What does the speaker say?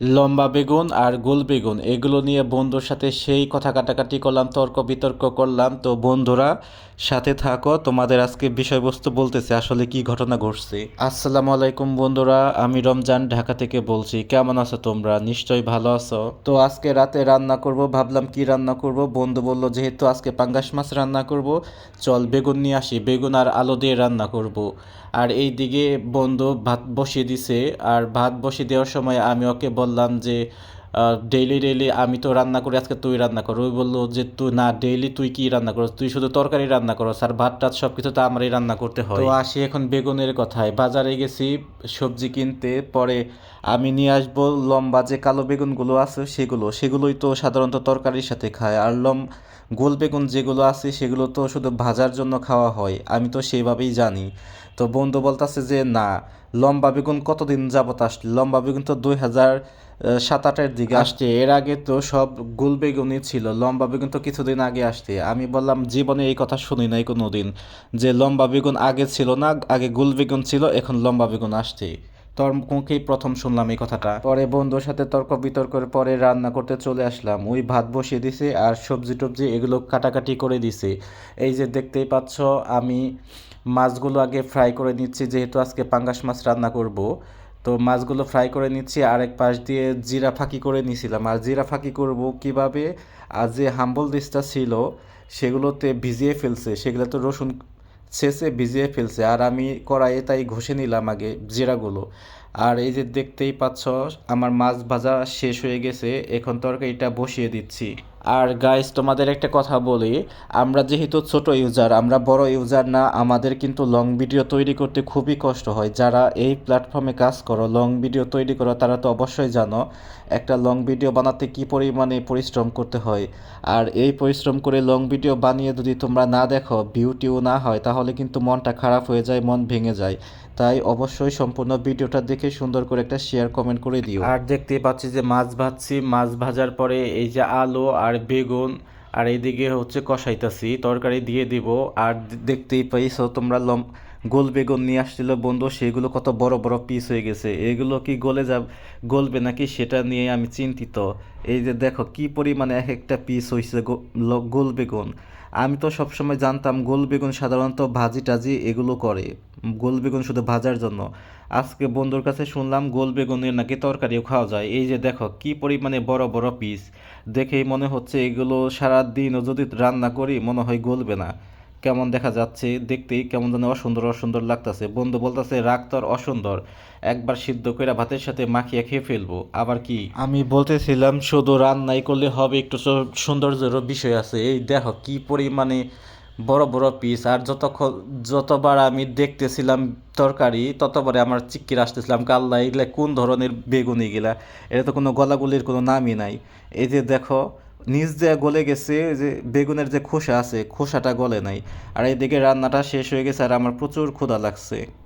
লম্বা বেগুন আর গোল বেগুন, এগুলো নিয়ে বন্ধুর সাথে সেই কথা কাটাকাটি করলাম, তর্ক বিতর্ক করলাম। তো বন্ধুরা, সাথে থাকো, তোমাদের আজকে বিষয়বস্তু বলতেছে, আসলে কি ঘটনা ঘটছে। আসসালামু আলাইকুম বন্ধুরা, আমি রমজান, ঢাকা থেকে বলছি, কেমন আছো তোমরা? নিশ্চয়ই ভালো আছো। তো আজকে রাতে রান্না করব, ভাবলাম কি রান্না করব? বন্ধু বলল, যেহেতু আজকে পাঙ্গাস মাছ রান্না করব, চল বেগুন নিয়ে আসি, বেগুন আর আলু দিয়ে রান্না করব। আর এই দিকে বন্ধু ভাত বসিয়ে দিছে, আর ভাত বসিয়ে দেওয়ার সময় আমি ওকে বললাম যে ডেইলি ডেইলি আমি তো রান্না করি, আজকে তুই রান্না কর। ওই বলল যে, তুই না ডেইলি তুই কি রান্না করো তুই শুধু তরকারি রান্না করো আর ভাত টাত সব কিছু তো আমারই রান্না করতে হয়। তো আসি এখন বেগুনের কথায়। বাজারে গেছি, সবজি কিনতে, পরে আমি নিয়ে আসব লম্বা যে কালো বেগুনগুলো আছে সেগুলো। সেগুলোই তো সাধারণত তরকারির সাথে খায়। আর লম, গোল বেগুন যেগুলো আছে সেগুলো তো শুধু ভাজার জন্য খাওয়া হয়। আমি তো সেইভাবেই জানি। তো বন্ধু বলতেছে যে, না, লম্বা বেগুন কতদিন যাবত আসলে লম্বা বেগুন তো দুই হাজার সাত আটের দিকে আসছে। এর আগে তো সব গোল বেগুনই ছিল লম্বা বেগুন তো কিছুদিন আগে আসছে। আমি বললাম জীবনে এই কথা শুনি নাই কোনো দিন যে লম্বা বেগুন আগে ছিল না আগে গোল বেগুন ছিল এখন লম্বা বেগুন আসছে। তোর মুখেই প্রথম শুনলাম এই কথাটা। পরে বন্ধুর সাথে তর্ক বিতর্কের পরে রান্না করতে চলে আসলাম। ওই ভাত বসিয়ে দিছে আর সবজি টবজি এগুলো কাটাকাটি করে দিছে। এই যে দেখতেই পাচ্ছ আমি মাছগুলো আগে ফ্রাই করে নিচ্ছি যেহেতু আজকে পাঙ্গাস মাছ রান্না করব। তো মাছগুলো ফ্রাই করে নিচ্ছি, আরেক পাশ দিয়ে জিরা ফাঁকি করে নিয়েছিলাম আর জিরা ফাঁকি করব কীভাবে? আর যে হাম্বল ডিশটা ছিল, সেগুলোতে ভিজিয়ে ফেলছে। সেগুলো তো রসুন শেষে ভিজিয়ে ফেলছে। আর আমি কড়াইয়ে তাই ঘষে নিলাম আগে জিরাগুলো। আর এই যে দেখতেই পাচ্ছ, আমার মাছ ভাজা শেষ হয়ে গেছে। এখন তরকারিটা বসিয়ে দিচ্ছি। আর গাইস তোমাদের একটা কথা বলি, আমরা যেহেতু ছোট ইউজার আমরা বড় ইউজার না, আমাদের কিন্তু লং ভিডিও তৈরি করতে খুবই কষ্ট হয়। যারা এই প্ল্যাটফর্মে কাজ করো লং ভিডিও তৈরি করো, তারা তো অবশ্যই জানো একটা লং ভিডিও বানাতে কি পরিমাণে পরিশ্রম করতে হয়। আর এই পরিশ্রম করে লং ভিডিও বানিয়ে যদি তোমরা না দেখো ভিউটিও না হয়, তাহলে কিন্তু মনটা খারাপ হয়ে যায়, মন ভেঙে যায়। তাই অবশ্যই সম্পূর্ণ ভিডিওটা দেখে সুন্দর করে একটা শেয়ার কমেন্ট করে দিও। আর দেখতে পাচ্ছি যে মাছ ভাজছি, মাছ ভাজার পরে এই যে আলু আর বেগুন, আর এইদিকে হচ্ছে কষাইতাছি, তরকারি দিয়ে দিব। আর দেখতেই পাইছো তোমরা লম, গোল বেগুন নিয়ে আসছিল বন্ধু, সেগুলো কত বড় বড় পিস হয়ে গেছে। এগুলো কি গলে যাব, গলবে নাকি সেটা নিয়ে আমি চিন্তিত। এই যে দেখো কি পরিমাণে এক একটা পিস হয়েছে গোল বেগুন। আমি তো সবসময় জানতাম গোল বেগুন সাধারণত ভাজি টাজি এগুলো করে, গোল বেগুন শুধু ভাজার জন্য। আজকে বন্ধুর কাছে শুনলাম গোল বেগুনের নাকি তরকারিও খাওয়া যায়। এই যে দেখো, কি পরিমাণে বড় বড় পিস দেখেই মনে হচ্ছে এগুলো সারা দিনও যদি রান্না করি মনে হয় গলবে না। কেমন দেখা যাচ্ছে দেখতেই কেমন যেন অসুন্দর অসুন্দর লাগতেছে। বন্ধু বলতেছে, রাগ তোর অসুন্দর। একবার সিদ্ধ করে ভাতের সাথে মাখিয়ে খেয়ে ফেলব। আবার কি? আমি বলতেছিলাম, শুধু রান্নাই করলে হবে, একটু সৌন্দর্যেরও বিষয় আছে। এই দেখো, কি পরিমাণে বড় বড় পিস আর যতক্ষণ, যতবার আমি দেখতেছিলাম তরকারি, ততবারে আমার চিক্কির আসতেছিলাম কাল্লা এগুলা কোন ধরনের বেগুন এগুলা? এটা তো কোনো গলাগুলির কোনো নামই নাই। এই যে দেখো নিচ দিয়ে গলে গেছে যে বেগুনের যে খোসা আছে, খোসাটা গলে নাই। আর এদিকে রান্নাটা শেষ হয়ে গেছে আর আমার প্রচুর ক্ষুধা লাগছে।